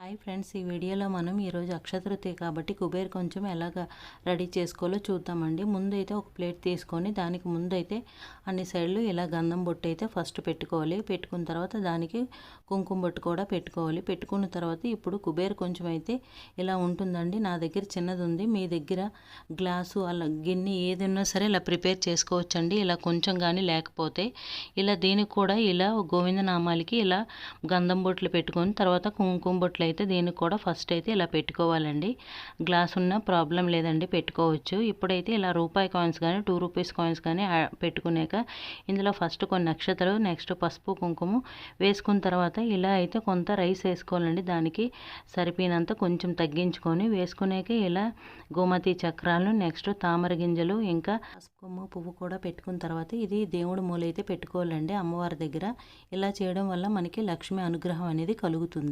Hi friends ఈ వీడియోలో మనం ఈరోజు అక్షతృతీయ కాబట్టి కుబేర్ కొంచెం ఎలాగ రెడీ చేసుకోవాలో చూద్దామండి. ముందైతే ఒక ప్లేట్ తీసుకొని దానికి ముందైతే అన్ని సైడ్లు ఇలా గంధం బొట్టు అయితే ఫస్ట్ పెట్టుకోవాలి. పెట్టుకున్న తర్వాత దానికి కుంకుమ బొట్టు కూడా పెట్టుకోవాలి. పెట్టుకున్న తర్వాత ఇప్పుడు కుబేర్ కొంచెం అయితే ఇలా ఉంటుందండి. నా దగ్గర చిన్నది ఉంది. మీ దగ్గర గ్లాసు అలా గిన్నె ఏది ఉన్నా సరే ఇలా ప్రిపేర్ చేసుకోవచ్చండి. ఇలా కొంచెం కానీ లేకపోతే ఇలా దీనికి కూడా ఇలా గోవిందనామాలకి ఇలా గంధం బొట్లు పెట్టుకొని తర్వాత కుంకుమ బొట్లు అయితే దీనికి కూడా ఫస్ట్ అయితే ఇలా పెట్టుకోవాలండి. గ్లాస్ ఉన్న ప్రాబ్లం లేదండి పెట్టుకోవచ్చు. ఇప్పుడైతే ఇలా రూపాయి కాయిన్స్ కానీ టూ రూపీస్ కాయిన్స్ కానీ పెట్టుకునేక ఇందులో ఫస్ట్ కొన్ని నక్షత్రాలు నెక్స్ట్ పసుపు కుంకుమ వేసుకున్న తర్వాత ఇలా అయితే కొంత రైస్ వేసుకోవాలండి. దానికి సరిపోయినంత కొంచెం తగ్గించుకొని వేసుకునేక ఇలా గోమతి చక్రాలు నెక్స్ట్ తామర గింజలు ఇంకా పసుపు కొమ్ము పువ్వు కూడా పెట్టుకున్న తర్వాత ఇది దేవుడి మూల అయితే పెట్టుకోవాలండి అమ్మవారి దగ్గర. ఇలా చేయడం వల్ల మనకి లక్ష్మి అనుగ్రహం అనేది కలుగుతుంది.